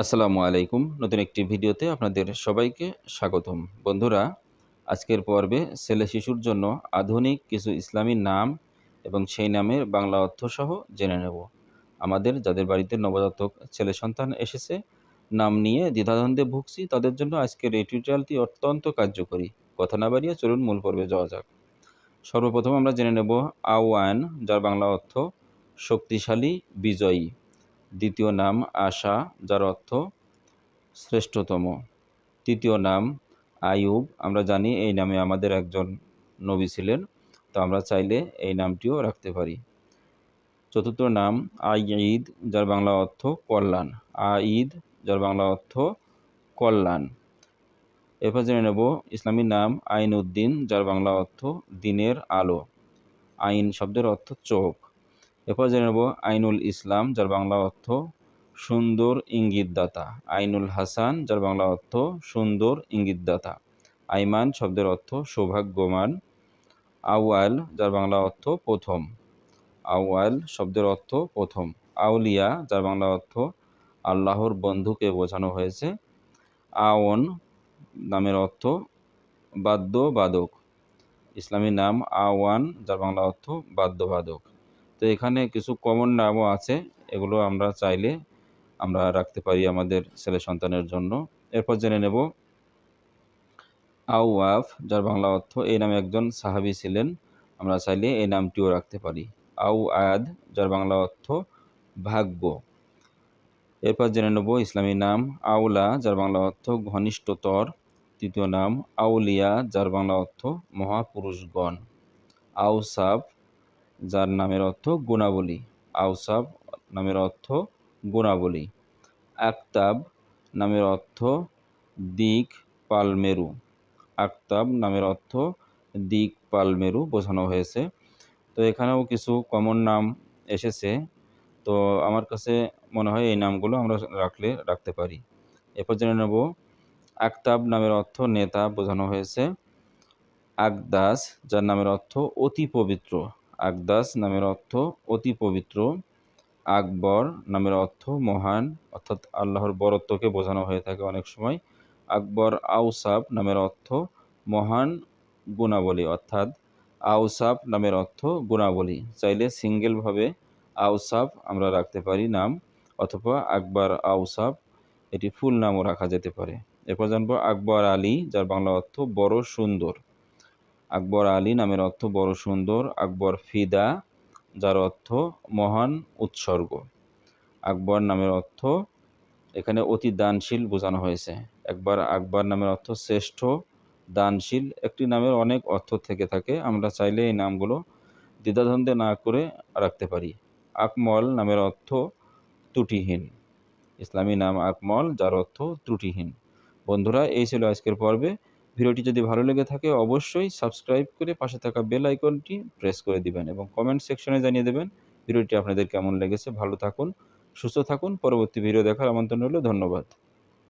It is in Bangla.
আসসালামু আলাইকুম। নতুন একটি ভিডিওতে আপনাদের সবাইকে স্বাগতম। বন্ধুরা, আজকের পর্বে ছেলে শিশুর জন্য আধুনিক কিছু ইসলামী নাম এবং সেই নামের বাংলা অর্থ সহ জেনে নেব। আমাদের, যাদের বাড়িতে নবজাতক ছেলে সন্তান এসেছে, নাম নিয়ে দ্বিধাদ্বন্দ্বে ভুগছি, তাদের জন্য আজকের এই টিউটোরিয়ালটি অত্যন্ত কার্যকরী। কথা না বাড়িয়ে চলুন মূল পর্বে যাওয়া যাক। সর্বপ্রথম আমরা জেনে নেব আওয়ান যার বাংলা অর্থ শক্তিশালী, বিজয়ী। দ্বিতীয় নাম আশা, যার অর্থ শ্রেষ্ঠতম। তৃতীয় নাম আয়ুব আমরা জানি এই নামে আমাদের একজন নবী ছিলেন, তো আমরা চাইলে এই নামটিও রাখতে পারি। চতুর্থ নাম আই ঈদ যার বাংলা অর্থ কল্যাণ। আ ঈদ যার বাংলা অর্থ কল্যাণ। এরপর জেনে নেব ইসলামী নাম আইন উদ্দিন, যার বাংলা অর্থ দিনের আলো। আইন শব্দের অর্থ চোখ। এরপর জেনে নেব আইনুল ইসলাম, যার বাংলা অর্থ সুন্দর ইঙ্গিতদাতা। আইনুল হাসান, যার বাংলা অর্থ সুন্দর ইঙ্গিতদাতা। আইমান শব্দের অর্থ সৌভাগ্যমান আওয়াল যার বাংলা অর্থ প্রথম। আওয়াল শব্দের অর্থ প্রথম। আউলিয়া, যার বাংলা অর্থ আল্লাহর বন্ধুকে বোঝানো হয়েছে। আওন নামের অর্থ বাদ্যবাদক। ইসলামী নাম আওয়ান, যার বাংলা অর্থ বাদ্যবাদক। তো এখানে কিছু কমন নামও আছে, এগুলো আমরা চাইলে আমরা রাখতে পারি আমাদের ছেলে সন্তানের জন্য। এরপর জেনে নেব আউয়াফ যার বাংলা অর্থ এই নামে একজন সাহাবি ছিলেন, আমরা চাইলে এই নামটিও রাখতে পারি। আউ আয়াদ যার বাংলা অর্থ ভাগ্য। এরপর জেনে নেব ইসলামী নাম, আউলা, যার বাংলা অর্থ ঘনিষ্ঠতর। তৃতীয় নাম, আউলিয়া, যার বাংলা অর্থ মহাপুরুষগণ। আউসাফ যার নামের অর্থ গুণাবলী। আউসাব নামের অর্থ গুণাবলী। আক্তাব নামের অর্থ দিক পালমেরু। আক্তাব নামের অর্থ দিক পালমেরু বোঝানো হয়েছে। তো এখানেও কিছু কমন নাম এসেছে। তো আমার কাছে মনে হয় এই নামগুলো আমরা রাখলে, রাখতে পারি। এরপর জেনে নেব, আক্তাব নামের অর্থ নেতা বোঝানো হয়েছে। আকদাস যার নামের অর্থ অতি পবিত্র। আকদাস নামের অর্থ অতি পবিত্র, আকবর নামের অর্থ মহান, অর্থাৎ আল্লাহর বরত্বকে বোঝানো হয়ে থাকে অনেক সময়। আকবর আউসাফ নামের অর্থ মহান গুণাবলী, অর্থাৎ আউসাব নামের অর্থ গুণাবলী। চাইলে সিঙ্গেলভাবে আউসাফ আমরা রাখতে পারি নাম, অথবা আকবর আউসাব, এটি ফুল নামও রাখা যেতে পারে। এরপর জানব আকবর আলী, যার বাংলা অর্থ বড় সুন্দর। আকবর আলী নামের অর্থ বড় সুন্দর, আকবর ফিদা, যার অর্থ মহান উৎসর্গ। আকবর নামের অর্থ এখানে অতি দানশীল বোঝানো হয়েছে। একবার আকবর নামের অর্থ শ্রেষ্ঠ, দানশীল একটি নামের অনেক অর্থ থেকে থাকে। আমরা চাইলে এই নামগুলো দ্বিধাদ্বন্দ্বে না করে রাখতে পারি। আকমল নামের অর্থ ত্রুটিহীন। ইসলামী নাম আকমল, যার অর্থ ত্রুটিহীন। বন্ধুরা, এই ছিল আজকের পর্বে। ভিডিওটি যদি ভালো লেগে থাকে, অবশ্যই সাবস্ক্রাইব করে পাশে থাকা বেল আইকনটি প্রেস করে দিবেন এবং কমেন্ট সেকশনে জানিয়ে দেবেন ভিডিওটি আপনাদের কেমন লেগেছে। ভালো থাকুন, সুস্থ থাকুন। পরবর্তী ভিডিও দেখার আমন্ত্রণ রইল। ধন্যবাদ।